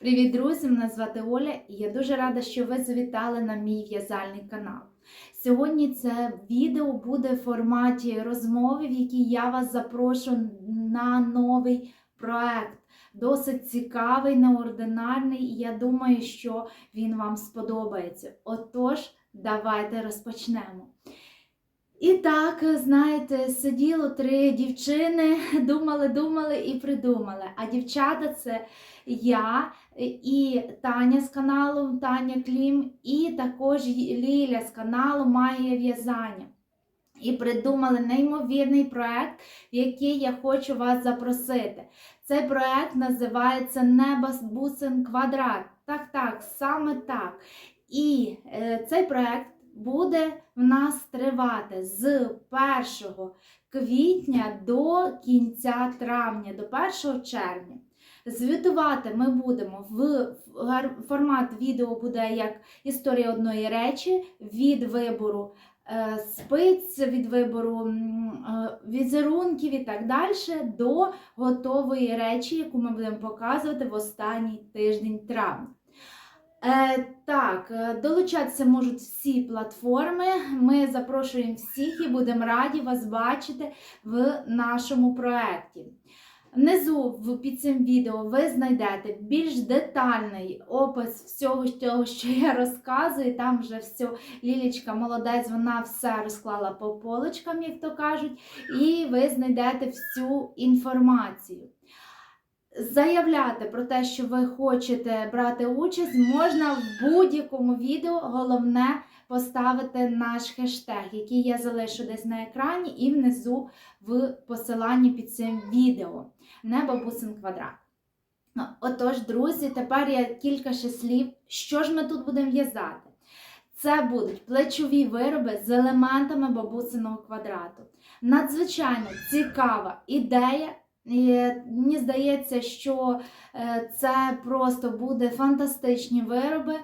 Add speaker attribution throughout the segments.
Speaker 1: Привіт, друзі! Мене звати Оля і я дуже рада, що ви завітали на мій в'язальний канал. Сьогодні це відео буде в форматі розмови, в якій я вас запрошую на новий проект. Досить цікавий, неординарний, і я думаю, що він вам сподобається. Отож, давайте розпочнемо. І так, знаєте, сиділо три дівчини, думали, думали і придумали. А дівчата це я і Таня з каналу Таня Клім, і також Ліля з каналу Магія в'язання. І придумали неймовірний проект, в який я хочу вас запросити. Цей проект називається Неба з бусин квадрат. Так, так, саме так. І е, цей проект буде в нас тривати з 1 квітня до кінця травня, до 1 червня. Звітувати ми будемо в формат відео буде як історія одної речі від вибору е, спиць, від вибору е, візерунків і так далі до готової речі, яку ми будемо показувати в останній тиждень травня. Е, Так, е, долучатися можуть всі платформи. Ми запрошуємо всіх і будемо раді вас бачити в нашому проєкті. Внизу під цим відео ви знайдете більш детальний опис всього того, що я розказую. Там вже все, Лілічка молодець, вона все розклала по полочкам, як то кажуть, і ви знайдете всю інформацію. Заявляти про те, що ви хочете брати участь, можна в будь-якому відео. Головне поставити наш хештег, який я залишу десь на екрані, і внизу в посиланні під цим відео. Не бабусин квадрат. Ну, Отож, друзі, тепер я кілька ще слів, що ж ми тут будемо в'язати. Це будуть плечові вироби з елементами бабусиного квадрату. Надзвичайно цікава ідея. І Мені здається, що е, це просто буде фантастичні вироби.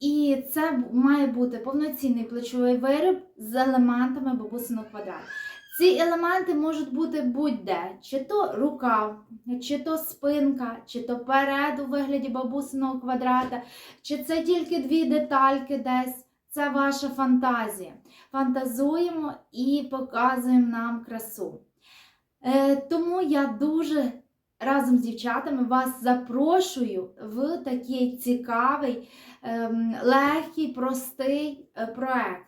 Speaker 1: І це має бути повноцінний плечовий виріб з елементами бабусиного квадрату. Ці елементи можуть бути будь-де, чи то рукав, чи то спинка, чи то перед у вигляді бабусиного квадрата, чи це тільки дві детальки десь. Це ваша фантазія. Фантазуємо і показуємо нам красу. Е, Тому я дуже разом з дівчатами вас запрошую в такий цікавий, е, легкий, простий е, проект.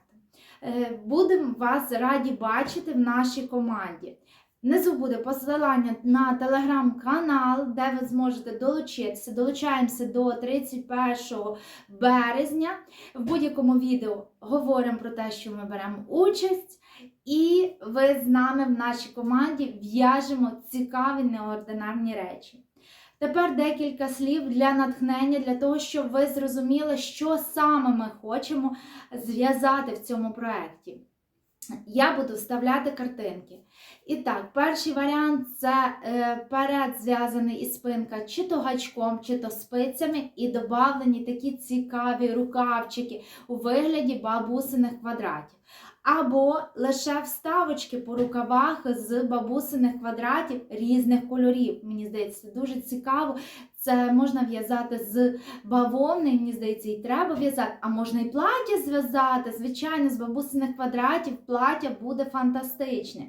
Speaker 1: Е, Будемо вас раді бачити в нашій команді. Внизу буде посилання на телеграм-канал, де ви зможете долучитися. Долучаємося до 31 березня. В будь-якому відео говоримо про те, що ми беремо участь, і ви з нами в нашій команді в'яжемо цікаві неординарні речі. Тепер декілька слів для натхнення, для того, щоб ви зрозуміли, що саме ми хочемо зв'язати в цьому проєкті. Я буду вставляти картинки. І так, перший варіант це е, перед зв'язаний із спинка чи то гачком, чи то спицями, і додавлені такі цікаві рукавчики у вигляді бабусиних квадратів. Або лише вставочки по рукавах з бабусиних квадратів різних кольорів. Мені здається, дуже цікаво. Це можна в'язати з бавовни, мені здається, і треба в'язати, а можна і плаття зв'язати. Звичайно, з бабусиних квадратів плаття буде фантастичне.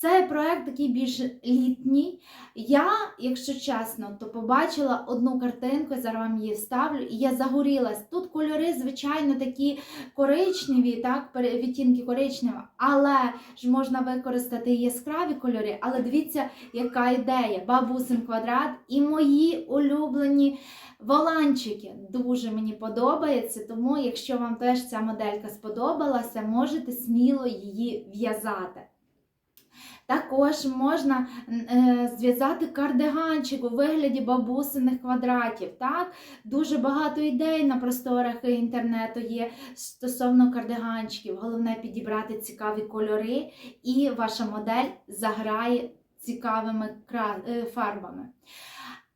Speaker 1: Цей проект такий більш літній. Я, якщо чесно, то побачила одну картинку, зараз вам її вставлю, і я загорілась. Тут кольори, звичайно, такі коричневі, так, відтінки коричневого, але ж можна використати яскраві кольори. Але дивіться, яка ідея. Бабусин квадрат і мої улюблені воланчики. Дуже мені подобається, тому, якщо вам теж ця моделька сподобалася, можете сміло її в'язати. Також можна е, зв'язати кардиганчик у вигляді бабусиних квадратів. Так? Дуже багато ідей на просторах інтернету є стосовно кардиганчиків. Головне підібрати цікаві кольори, і ваша модель заграє цікавими е, фарбами.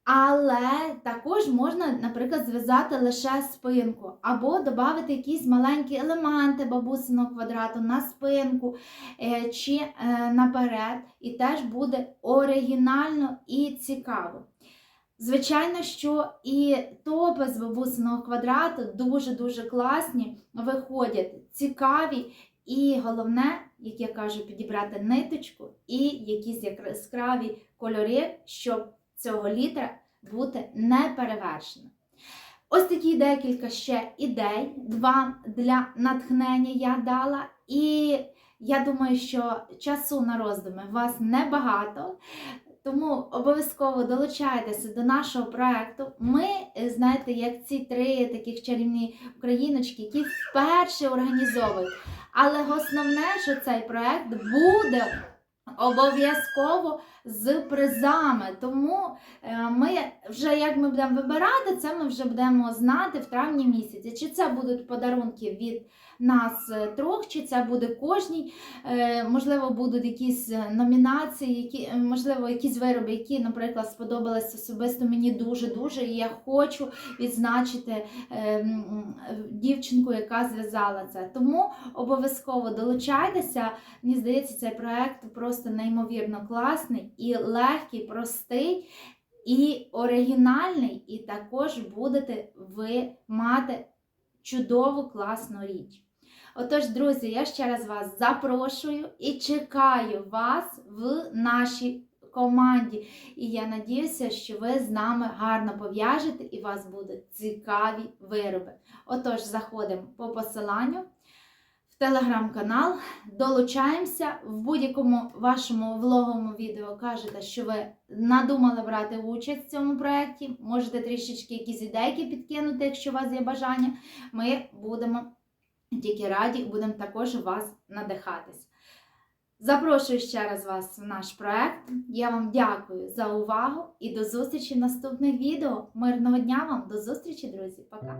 Speaker 1: Але також можна, наприклад, зв'язати лише спинку, або додати якісь маленькі елементи бабусиного квадрату на спинку е, чи е, наперед, і теж буде оригінально і цікаво. Звичайно, що і топи з бабусиного квадрату дуже-дуже класні, виходять цікаві, і головне, як я кажу, підібрати ниточку і якісь яскраві кольори, щоб цього літра бути неперевершеним. Ось такі декілька ще ідей, два для натхнення я дала. І я думаю, що часу на роздуми у вас небагато. Тому обов'язково долучайтеся до нашого проекту. Ми, знаєте, як ці три таких чарівні україночки, які вперше організовують. Але основне, що цей проект буде обов'язково з призами. Тому е, ми вже як ми будемо вибирати, це ми вже будемо знати в травні місяці. Чи це будуть подарунки від нас е, трьох, чи це буде кожній. Е, Можливо, будуть якісь номінації, які, можливо, якісь вироби, які, наприклад, сподобались особисто мені дуже-дуже. І я хочу відзначити дівчинку, яка зв'язала це. Тому обов'язково долучайтеся. Мені здається, цей проект просто неймовірно класний і легкий, простий. І оригінальний, і також будете ви мати чудову класну річ. Отож, друзі, я ще раз вас запрошую і чекаю вас в нашій команді. І я надіюся, що ви з нами гарно пов'яжете і у вас будуть цікаві вироби. Отож, заходимо по посиланню телеграм-канал, долучаємося в будь-якому вашому влоговому відео кажете, що ви надумали брати участь в цьому проєкті. Можете трішечки якісь ідейки підкинути, якщо у вас є бажання. Ми будемо тільки раді, будемо також вас надихатись. Запрошую ще раз вас в наш проект. Я вам дякую за увагу і до зустрічі в наступних відео. Мирного дня вам, до зустрічі, друзі. Пока!